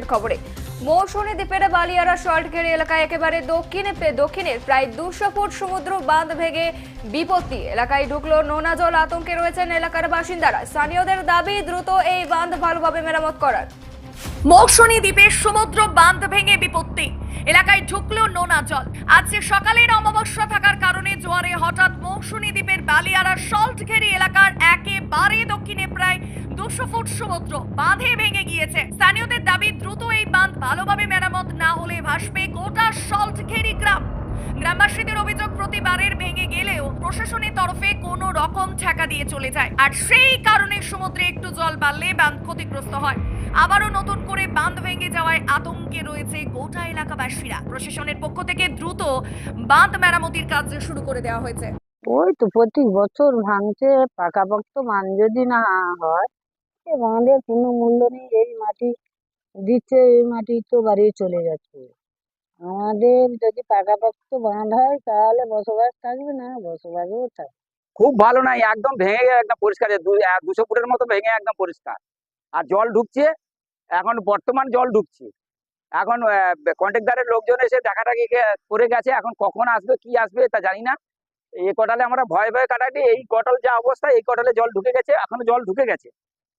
এই খবরে। মৌসুমী দ্বীপের বালিয়ারা সল্টগেরি এলাকায় একেবারে দক্ষিণে দক্ষিণে প্রায় দুশো ফুট সমুদ্র বাঁধ ভেঙে বিপত্তি। এলাকায় ঢুকলো নোনা জল, আতঙ্কে রয়েছেন এলাকার বাসিন্দারা। স্থানীয়দের দাবি, দ্রুত এই বাঁধ ভালোভাবে মেরামত করার। মৌসুমী দ্বীপের সমুদ্র বাঁধ ভেঙে বিপত্তি। এলাকায় ঢুকলো নোনা জল। আজ সকালের অমাবস্যা থাকার কারণে জোয়ারে হঠাৎ মৌসুমী দ্বীপের বালিয়ারা সল্টঘেরি এলাকার একেবারে দক্ষিণে প্রায় দুশো ফুট সমুদ্র বাঁধে ভেঙে গিয়েছে। স্থানীয়দের দাবি, দ্রুত এই বাঁধ ভালোভাবে মেরামত না হলে ভাসবে গোটা সল্টঘেরি গ্রাম গ্রামবাসীদের অভিযোগ প্রতিবারের ভেঙে গেলেও প্রশাসনের তরফে কোনো রকম ঠেকা দিয়ে চলে যায়। আর সেই কারণে সমুদ্রে একটু জল বাড়লে বাঁধ ক্ষতিগ্রস্ত হয়। আবারও নতুন করে বাঁধ ভেঙে যাওয়ায় আতঙ্কে রয়েছে গোটা এলাকাবাসীরা। প্রশাসনের পক্ষ থেকে দ্রুত বাঁধ মেরামতির কাজ শুরু করে দেওয়া হয়েছে। ওই তো প্রতি বছর ভাঙছে, পাকাপোক্ত মান যদি না হয়, এ বাঁধের কোনো মূল্য নেই, এই মাটি দিচ্ছে, এই মাটি তো বাড়িয়ে চলে যাচ্ছে। আমাদের যদি পাকাপোক্ত বাঁধ হয়, তাহলে বসবাস থাকবে না, বসবাসও থাকবে খুব ভালো নাই একদম ভেঙে গেছে, একদম পরিষ্কার দুশো ফুটের মতো ভেঙে একদম পরিষ্কার। আর জল ঢুকছে, এখন বর্তমান জল ঢুকছে। এখন কন্ট্রাক্টারের লোকজন এসে দেখাটাকি করে গেছে, এখন কখন আসবে, কি আসবে, তা জানি না। এই কটালে আমরা ভয়ে ভয়ে কাটাটি, এই কটাল যা অবস্থা, এই কটালে জল ঢুকে গেছে, এখনও জল ঢুকে গেছে।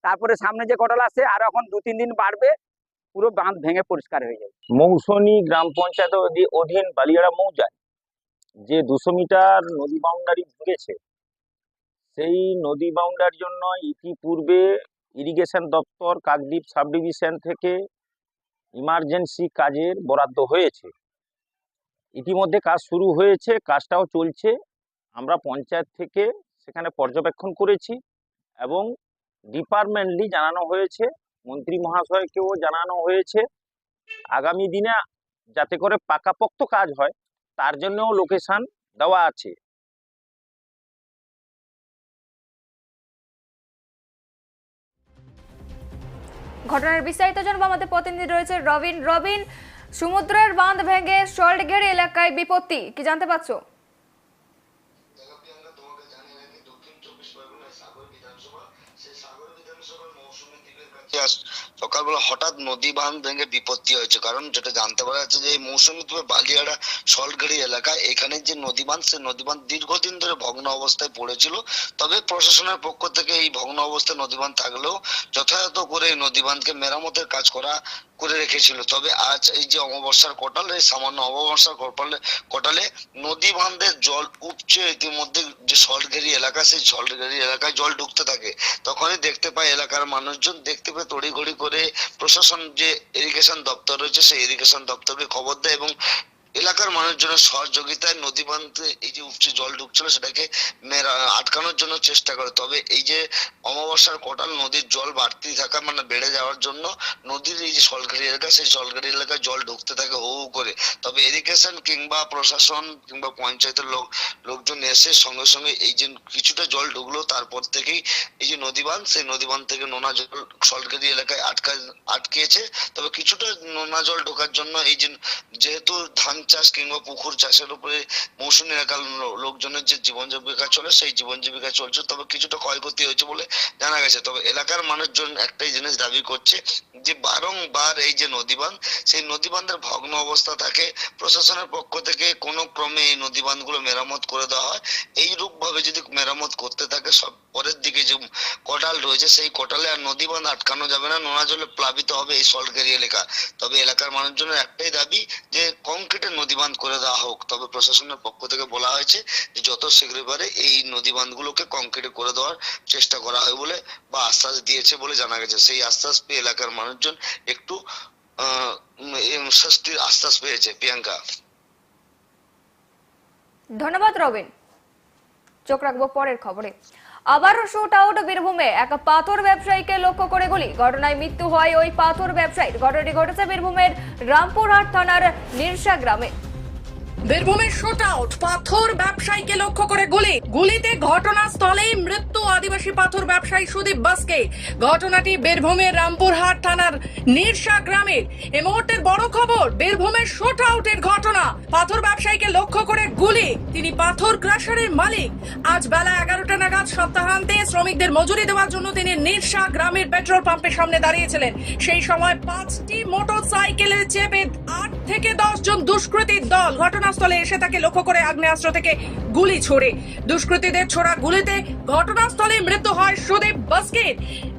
তারপরে সামনে যে কটাল আসছে, আর এখন দু, তিন দিন বাড়বে পুরো বাঁধ ভেঙে পরিষ্কার হয়ে যাবে। মৌসুমী গ্রাম পঞ্চায়েত অধীন বালিয়াড়া মৌজায় যে দুশো মিটার নদী বাউন্ডারি ভেঙেছে সেই নদী বাউন্ডারির জন্য ইতিপূর্বে ইরিগেশন দপ্তর, কাকদ্বীপ সাব ডিভিশন থেকে ইমার্জেন্সি কাজের বরাদ্দ হয়েছে। ইতিমধ্যে কাজ শুরু হয়েছে, কাজটাও চলছে। আমরা পঞ্চায়েত থেকে সেখানে পর্যবেক্ষণ করেছি এবং ডিপার্টমেন্টলি জানানো হয়েছে মন্ত্রী মহাশয়কেও জানানো হয়েছে, আগামী দিনে যাতে করে পাকাপোক্ত কাজ হয়, তার জন্যও লোকেশন দেওয়া আছে। ঘটনার বিস্তারিত জানব আমাদের প্রতিনিধি রয়েছে রবিন। রবিন, সমুদ্রের বাঁধ ভেঙে সল্টগেরি এলাকায় বিপত্তি, কি জানতে পারছ? দ্বীপের কাছে আজ সকালবেলা হঠাৎ নদী বাঁধ ভেঙে বিপত্তি হয়েছে। কারণ যেটা জানতে পারা যাচ্ছে যে, এই মৌসুমী দ্বীপের বালিয়াড়া সল্টগাড়ি এলাকায় এখানে যে নদী বাঁধ সেই নদী বাঁধ দীর্ঘদিন ধরে ভগ্ন অবস্থায় পড়েছিল। তবে প্রশাসনের পক্ষ থেকে এই ভগ্ন অবস্থায় নদী বাঁধ থাকলেও যথাযথ করে এই নদী বাঁধকে মেরামতের কাজ করা, করে রেখেছিল। তবে আজ এই যে অমাবস্যার কটাল এই সামান্য অমাবস্যার কটালে কটালে নদী বাঁধের জল উপচে ইতিমধ্যে যে সল্টগেরি এলাকা, সেই সল্টগেরি এলাকায় জল ঢুকতে থাকে। তখনই দেখতে পায় এলাকার মানুষজন, দেখতে পেয়ে তড়িঘড়ি করে প্রশাসন যে ইরিগেশন দপ্তর রয়েছে সেই ইরিগেশন দপ্তরকে খবর দেয় এবং এলাকার মানুষজনের সহযোগিতায় নদী বাঁধে এই যে উপচে জল ঢুকছিল সেটাকে আটকানোর জন্য চেষ্টা করে। তবে এই যে অমাবস্যার কোটাল নদীর জল বাড়তি থাকা মানে বেড়ে যাওয়ার জন্য নদীর এই যে সলগাড়ি এলাকা, সেই সলগাড়ি এলাকায় জল ঢুকতে থাকে হু করে। তবে ইরিগেশন কিংবা প্রশাসন কিংবা পঞ্চায়েতের লোক, লোকজন এসে সঙ্গে সঙ্গে এই যে কিছুটা জল ঢুকলো, তারপর থেকেই এই যে নদী বাঁধ সেই নদী বাঁধ থেকে নোনা জল সলগাড়ি এলাকায় আটকা, আটকেছে। তবে কিছুটা নোনা জল ঢোকার জন্য এই যে, যেহেতু ধান চাষ কিংবা পুকুর চাষের উপরে মৌসুমী এলাকার লোকজনের যে জীবন জীবিকা চলে, সেই জীবন জীবিকা চলছে। তবে কিছুটা ক্ষয়ক্ষতি হয়েছে বলে জানা গেছে। তবে এলাকার মানুষজন একটাই জিনিস দাবি করছে যে, বারংবার এই যে নদী বাঁধ সেই নদী বাঁধের ভগ্ন অবস্থা থাকে। প্রশাসনের পক্ষ থেকে কোনো ক্রমে এই নদী বাঁধগুলো মেরামত করে দেওয়া হয়। এইরূপ ভাবে যদি মেরামত করতে থাকে, সব পরের দিকে যে কটাল রয়েছে, সেই কটালে আর নদী বাঁধ আটকানো যাবে না। নোনা জলে প্লাবিত হবে এই সল্টগেরি এলাকা। তবে এলাকার মানুষজনের একটাই দাবি যে, কংক্রিটের নদী বাঁধ করে দেওয়া হোক, তবে প্রশাসনের পক্ষ থেকে বলা হয়েছে যে যত শীঘ্র পারে এই নদী বাঁধগুলোকে কংক্রিটে করে দেওয়ার চেষ্টা করা হয় বলে বা আশ্বাস দিয়েছে বলে জানা গেছে। সেই আশ্বাস পেয়ে এলাকার মানুষজন একটু স্বস্তির আশ্বাস পেয়েছে। প্রিয়াঙ্কা। ধন্যবাদ রবিন। চোখ রাখব পরের খবরে। আবারও শুট আউট বীরভূমে। এক পাথর ব্যবসায়ীকে লক্ষ্য করে গুলি। ঘটনায় মৃত্যু হয় ওই পাথর ব্যবসায়ীর। ঘটনাটি ঘটেছে বীরভূমের রামপুরহাট থানার নির্সা গ্রামে। বীরভূমের শুট আউট। পাথর ব্যবসায়ীকে লক্ষ্য করে গুলি। গুলিতে ঘটনাস্থলেই মৃত্যু আদিবাসী পাথর ব্যবসায়ী সুদীপ বাসকে। ঘটনাটি বীরভূমের রামপুরহাট থানার নিরসা গ্রামের এ মুহূর্তের বড় খবর, বীরভূমের শুট আউটের ঘটনা। পাথর ব্যবসায়ীকে লক্ষ্য করে গুলি। তিনি পাথর ক্রাশারের মালিক। আজ বেলা এগারোটা নাগাদ সপ্তাহান্তে শ্রমিকদের মজুরি দেওয়ার জন্য তিনি নিরসা গ্রামের পেট্রোল পাম্পের সামনে দাঁড়িয়েছিলেন। সেই সময় পাঁচটি মোটর সাইকেলে চেপে আট থেকে দশ জন দুষ্কৃতীর দল ঘটনাস্থলে এসে তাকে লক্ষ্য করে আগ্নেয়াস্ত্র থেকে গুলি ছোড়ে। দুষ্কৃতীদের ছোড়া গুলিতে ঘটনাস্থলে মৃত্যু হয় সুদীপ বাস্কের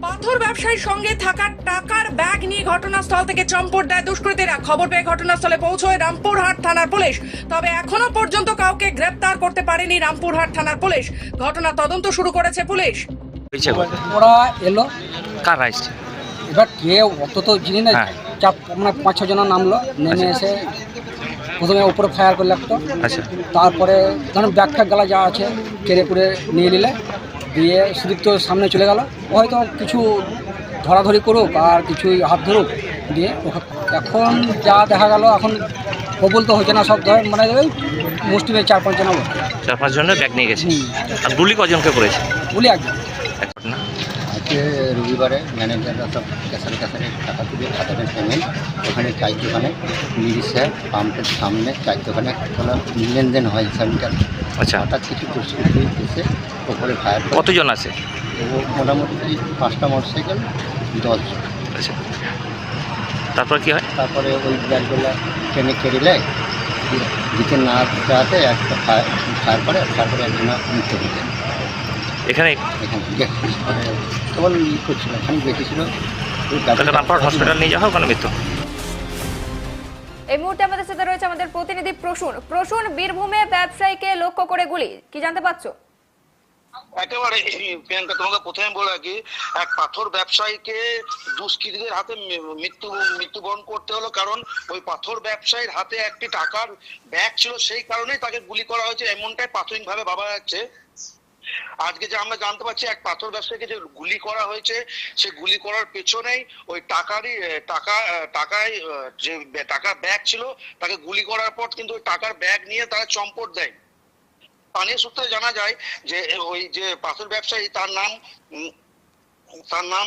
পাথর ব্যবসায়ীর সঙ্গে থাকা টাকার ব্যাগ নিয়ে ঘটনাস্থল থেকে চম্পট দেয় দুষ্কৃতীরা। খবর পেয়ে ঘটনাস্থলে পৌঁছয় রামপুরহাট থানার পুলিশ। তবে এখনও পর্যন্ত কাউকে গ্রেপ্তার করতে পারেনি রামপুরহাট থানার পুলিশ। ঘটনা তদন্ত শুরু করেছে পুলিশ। ওরা এলো? কারা এসছে? এবার কে অত তো চিনি না হ্যাঁ। চার মানে পাঁচ ছ জনা নামলো নেমে এসে প্রথমে উপরে ফায়ার করলে একটা। আচ্ছা। তারপরে ধরুন ব্যাগ গেলা যা আছে কেড়ে কুড়ে নিয়ে নিলে। দিয়ে সুদীপ্ত সামনে চলে গেল। হয়তো কিছু ধরাধরি করুক আর কিছুই হাত ধরুক দিয়ে এখন যা দেখা গেল এখন কবল তো হচ্ছে না সব ধর মানে ওই মুষ্টিমে চার পাঁচজন চার পাঁচজনের ব্যাগ নিয়ে গেছে। আর গুলি কজনকে করেছে? গুলি একজন। এক ঘটনা। আজকে রবিবারে ম্যানেজাররা সব ক্যাসারে ক্যাসারে টাকা তুলে খাতাবেন পেমেন্ট ওখানে চায়ের দোকানে মিরিশে পাম্পের সামনে চায়ের দোকানে কোনো লেনদেন হয় হিসাব মিটার আচ্ছা হঠাৎ কিছু দুষ্কৃতি এসে ওপরে ফায়ার কতজন আছে? ও মোটামুটি পাঁচটা মোটরসাইকেল দশজন আচ্ছা। তারপর কি হয়? তারপরে ওই ব্যাগগুলো ট্রেনে কেড়ে নেয় দিকে না যাতে একটা ফায়ার ফায়ার করে তারপরে একজন মৃত্যু হয়ে যায়। এখানে? কেবল করছিল দেখেছিল রামপুরহাট হসপিটাল নিয়ে যাওয়া মানে মৃত্যু? এই মুহূর্তে আমাদের সাথে রয়েছে আমাদের প্রতিনিধি প্রসূন। প্রসূন বীরভূমে ব্যবসায়ীকে লক্ষ্য করে গুলি। কি জানতে পারছ? একেবারে প্রিয়াঙ্কা তোমাকে প্রথমে বলে রাখি এক পাথর ব্যবসায়ীকে দুষ্কৃতীদের হাতে মৃত্যু মৃত্যুবরণ করতে হলো কারণ ওই পাথর ব্যবসায়ীর হাতে একটি টাকার ব্যাগ ছিল সেই কারণেই তাকে গুলি করা হয়েছে। এমনটাই প্রাথমিক ভাবে ভাবা যাচ্ছে। আজকে যে আমরা জানতে পারছি এক পাথর ব্যবসায়ীকে যে গুলি করা হয়েছে সে গুলি করার পেছনেই ওই টাকারই টাকা টাকায় যে টাকার ব্যাগ ছিল তাকে গুলি করার পর কিন্তু ওই টাকার ব্যাগ নিয়ে তারা চম্পট দেয়। স্থানীয় সূত্রে জানা যায় যে ওই যে পাথর ব্যবসায়ী তার নাম তার নাম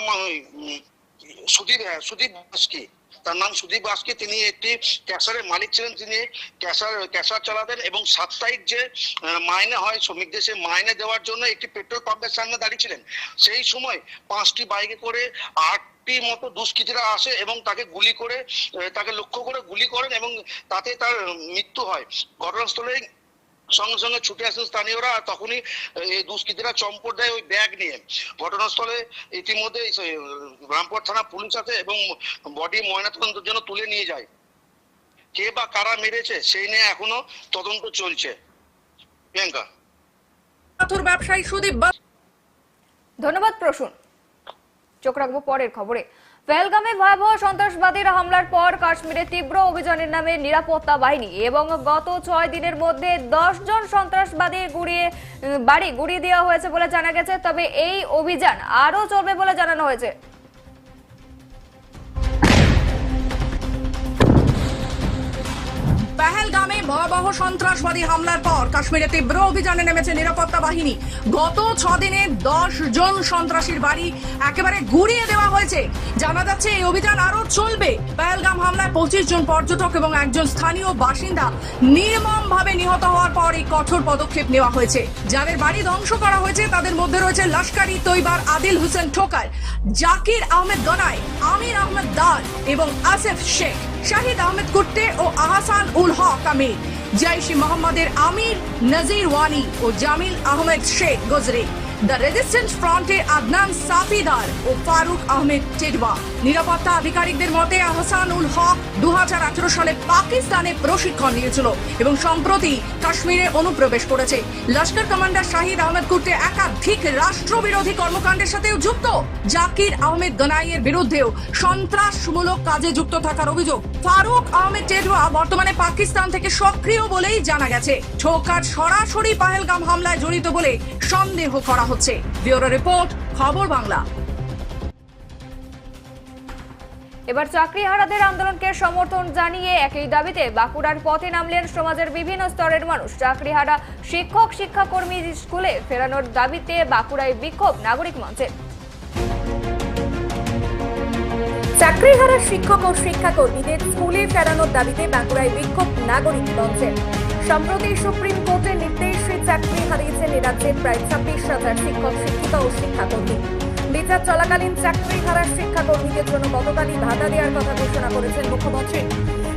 সুদীপ হ্যাঁ, সুদীপ বাস্কি তার নাম সুদীপ বাস্কি তিনি একটি ক্যাশারের মালিক ছিলেন। তিনি ক্যাশার ক্যাশার চালাতেন এবং সাপ্তাহিক যে মাইনে হয় শ্রমিকদের, সেই মাইনে দেওয়ার জন্য একটি পেট্রোল পাম্পের সামনে দাঁড়িয়েছিলেন সেই সময় পাঁচটি বাইকে করে আটটি মতো দুষ্কৃতীরা আসে এবং তাকে গুলি করে তাকে লক্ষ্য করে গুলি করেন এবং তাতে তার মৃত্যু হয়। ঘটনাস্থলে সঙ্গে সঙ্গে ছুটে আসেন স্থানীয়রা আর তখনই এই দুষ্কৃতীরা চম্পট দেয় ওই ব্যাগ নিয়ে। ঘটনাস্থলে ইতিমধ্যে রামপুর থানা পুলিশ আছে এবং বডি ময়নাতদন্তের জন্য তুলে নিয়ে যায়। কে বা কারা মেরেছে সেই নিয়ে এখনও তদন্ত চলছে। প্রিয়াঙ্কা। পাথর ব্যবসায়ী সুদীপ বাস ধন্যবাদ প্রসূন। চোখ রাখব পরের খবরে। পেহেলগামে ভয়াবহ সন্ত্রাসবাদীর হামলার পর কাশ্মীরে তীব্র অভিযানের নামে নিরাপত্তা বাহিনী এবং গত ছয় দিনের মধ্যে দশ জন সন্ত্রাসবাদী গুড়িয়ে, বাড়ি গুড়িয়ে দেওয়া হয়েছে বলে জানা গেছে। তবে এই অভিযান আরও চলবে বলে জানানো হয়েছে। পেহেলগামে ভয়াবহ সন্ত্রাসবাদী হামলার পর কাশ্মীরে তীব্র অভিযানে নেমেছে নিরাপত্তা বাহিনী। গত ছ দিনে দশ জন সন্ত্রাসীর বাড়ি একেবারে ঘুরিয়ে দেওয়া হয়েছে। জানা যাচ্ছে এই অভিযান আরও চলবে। পেহেলগাম হামলায় পঁচিশ জন পর্যটক এবং একজন স্থানীয় বাসিন্দা নির্মম ভাবে নিহত হওয়ার পর এই কঠোর পদক্ষেপ নেওয়া হয়েছে। যাদের বাড়ি ধ্বংস করা হয়েছে, তাদের মধ্যে রয়েছে লস্করি তৈবার আদিল হোসেন ঠোকার, জাকির আহমেদ গনাই, আমির আহমেদ দার এবং আসিফ শেখ। শাহিদ আহমেদ কুট্টে ও আহসান উল হক আমির জৈশ মোহাম্মদের আমির নজির ওয়ানি ও জামিল আহমেদ শেখ গজরে, দ্য রেজিস্ট্যান্স ফ্রন্টের আদনান সাফিদার ও ফারুক আহমেদ টেডবা নিরাপত্তা আধিকারিকদের মতে আহসান উল হক দুহাজার আঠেরো সালে পাকিস্তানে প্রশিক্ষণ নিয়েছিল এবং সম্প্রতি কাশ্মীরে অনুপ্রবেশ করেছে। লস্কর কমান্ডার শাহিদ আহমেদ কুট্টে একাধিক রাষ্ট্রবিরোধী কর্মকাণ্ডের সাথেও যুক্ত। জাকির আহমেদ গনাইয়ের বিরুদ্ধেও সন্ত্রাসমূলক কাজে যুক্ত থাকার অভিযোগ। ফারুক আহমেদ টেডওয়া বর্তমানে পাকিস্তান থেকে সক্রিয় বলেই জানা গেছে। ঠোকার সরাসরি পাহেলগাম হামলায় জড়িত বলে সন্দেহ করা হচ্ছে। ব্যুরো রিপোর্ট, খবর বাংলা। এবার চাকরিহারাদের আন্দোলনকে সমর্থন জানিয়ে একই দাবিতে বাঁকুড়ার পথে নামলেন সমাজের বিভিন্ন স্তরের মানুষ। চাকরিহারা শিক্ষক, শিক্ষাকর্মী স্কুলে ফেরানোর দাবিতে বাঁকুড়ায় বিক্ষোভ নাগরিক মঞ্চের চাকরিহারা শিক্ষক ও শিক্ষাকর্মীদের স্কুলে ফেরানোর দাবিতে বাঁকুড়ায় বিক্ষোভ নাগরিক মঞ্চের সম্প্রতি সুপ্রিম কোর্টের নির্দেশে চাকরি হারিয়েছেন এ রাজ্যের প্রায় ছাব্বিশ হাজার শিক্ষক, শিক্ষিকা ও শিক্ষাকর্মী। বিচার চলাকালীন চাকরি হারা শিক্ষাকর্মীদের জন্য গতকালই ভাতা দেওয়ার কথা ঘোষণা করেছেন মুখ্যমন্ত্রী।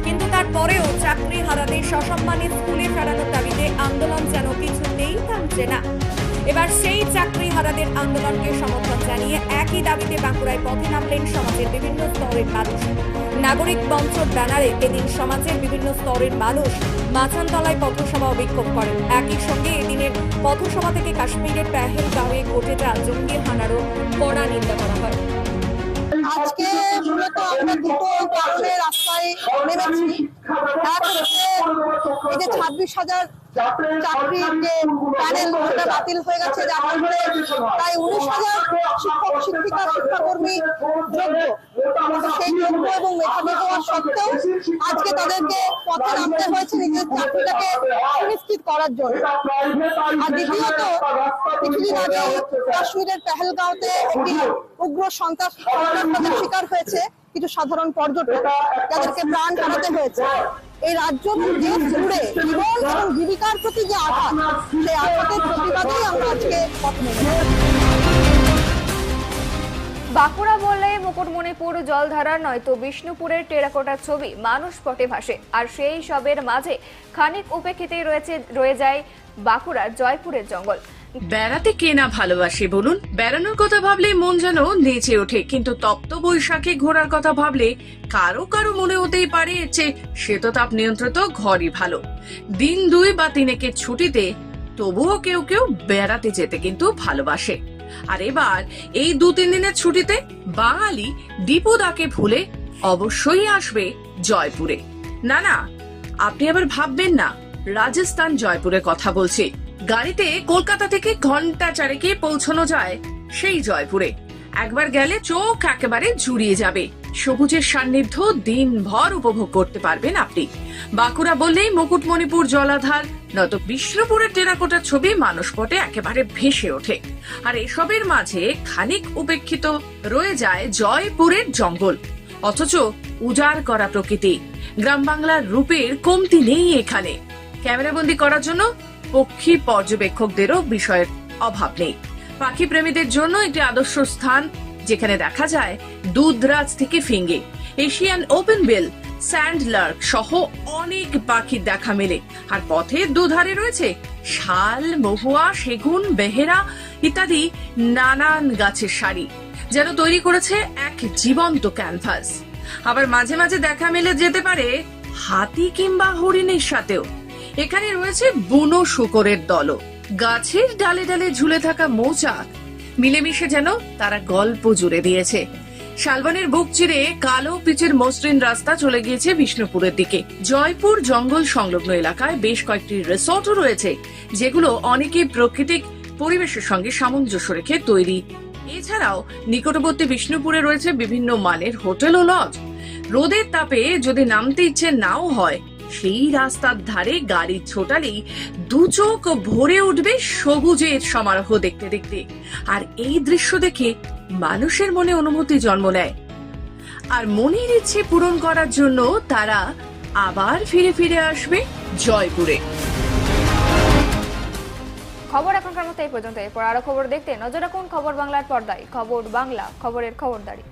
কিন্তু তারপরেও চাকরি হারাদের সসম্মানে স্কুলে ফেরানোর দাবিতে আন্দোলন যেন কিছু নেই থামছে না একই দাবিতে বাঁকুড়ায় পথে নামলেন সমাজের বিভিন্ন স্তরের মানুষ। নাগরিক মঞ্চর ব্যানারে এদিন সমাজের বিভিন্ন স্তরের মানুষ মাছানতলায় পথসভা বিক্ষোভ করেন। একই সঙ্গে এদিনের পথসভা থেকে কাশ্মীরের পেহেলগাঁওয়ে ঘটে যাওয়া জঙ্গি হানারও কড়া নিন্দা করা হয়। আজকে মূলত আমরা দুটো কারণে রাস্তায় নেমেছি। এক হচ্ছে এই যে ছাব্বিশ হাজার চাকরির যে প্যানেল ওটা বাতিল হয়ে গেছে যার প্রায় উনিশ হাজার শিক্ষক, শিক্ষিকা, শিক্ষাকর্মী যোগ্য। সেই যোগ্য এবং মেধাবী হওয়া সত্ত্বেও আজকে তাদেরকে পথে নামতে হয়েছে, নিজের চাকরিটাকে সুনিশ্চিত করার জন্য। আর দ্বিতীয়ত, কিছুদিন আগে কাশ্মীরের পেহেলগাঁওতে একটি উগ্র সন্ত্রাস সন্ত্রাসবাদের শিকার হয়েছে কিছু সাধারণ পর্যটক, যাদেরকে প্রাণ হারাতে হয়েছে। এই রাজ্য দেশ জুড়ে জীবন এবং জীবিকার প্রতি যে আঘাত, সেই আঘাতের প্রতিবাদেই আমরা আজকে বাঁকুড়া বললে মুকুটমণিপুর জলধারা নয়তো বিষ্ণুপুরের টেরাকোটার ছবি মানুষ পটে ভাসে। আর সেই সবের মাঝে খানিক উপেক্ষিতেই রয়েছে, রয়ে যায় বাঁকুড়ার জয়পুরের জঙ্গল। বেড়াতে কে না ভালোবাসে বলুন? বেড়ানোর কথা ভাবলে মন যেন নেচে ওঠে, কিন্তু তপ্ত বৈশাখে ঘোরার কথা ভাবলে কারও কারও মনে হতেই পারে যে শীততাপ নিয়ন্ত্রিত ঘরই ভালো। দিন দুই বা তিনেকের ছুটিতে তবুও কেউ কেউ বেড়াতে যেতে কিন্তু ভালোবাসে। আর এবার এই দু তিন দিনের ছুটিতে বাঙালি দীপুদাকে ভুলে অবশ্যই আসবে জয়পুরে। না না, আপনি আবার ভাববেন না, রাজস্থান জয়পুরে কথা বলছি। গাড়িতে কলকাতা থেকে ঘণ্টা চারেকে পৌঁছানো যায় সেই জয়পুরে। একবার গেলে চোখ একেবারে জুড়িয়ে যাবে। সবুজের সান্নিধ্য দিনভর উপভোগ করতে পারবেন আপনি। বাঁকুড়া বললেই মুকুটমণিপুর জলাধার নত বিষ্ণুপুরের টেরাকোটার ছবি মানসপটে একেবারে ভেসে ওঠে। আর এসবের মাঝে খানিক উপেক্ষিত রয়ে যায় জয়পুরের জঙ্গল। অথচ উজাড় করা প্রকৃতি। গ্রাম বাংলার রূপের কমতি নেই এখানে। ক্যামেরাবন্দি করার জন্য পক্ষী পর্যবেক্ষকদেরও বিষয়ের অভাব নেই। পাখি প্রেমীদের জন্য একটি আদর্শ স্থান, যেখানে দেখা যায় দুধরাজ থেকে ফিঙ্গে। Asian open bill sand lark সহ অনেক পাখির দেখা মেলে। আর পথের দুধারে রয়েছে শাল, মহুয়া, সেগুন, বেহেরা ইত্যাদি নানান গাছের সারি, যেন তৈরি করেছে এক জীবন্ত ক্যানভাস। আবার মাঝে মাঝে দেখা মেলে যেতে পারে হাতি কিংবা হরিণের সাথেও। এখানে রয়েছে বুনো শুকরের দল গাছের ডালে ডালে ঝুলে থাকা মৌচাক। মিলেমিশে যেন তারা গল্প জুড়ে দিয়েছে। শালবনের বুক চিরে কালো পিচের মসৃণ রাস্তা চলে গিয়েছে বিষ্ণুপুরের দিকে। জয়পুর জঙ্গল সংলগ্ন এলাকায় বেশ কয়েকটি রিসর্টও রয়েছে, যেগুলো অনেকে প্রাকৃতিক পরিবেশের সঙ্গে সামঞ্জস্য রেখে তৈরি। এছাড়াও নিকটবর্তী বিষ্ণুপুরে রয়েছে বিভিন্ন মানের হোটেল ও লজ। রোদের তাপে যদি নামতে ইচ্ছে নাও হয় সেই রাস্তার ধারে গাড়ি ছোটালেই দু চোখ ভরে উঠবে সবুজের সমারোহ দেখতে দেখতে। আর এই দৃশ্য দেখে মানুষের মনে অনুভূতি জন্ম নেয়। আর মনের ইচ্ছে পূরণ করার জন্য তারা আবার ফিরে ফিরে আসবে জয়পুরে। খবর এখনকার মতো এই পর্যন্ত। এরপর আরও খবর দেখতে নজর রাখুন খবর বাংলার পর্দায়। খবর বাংলা, খবরের খবরদারি।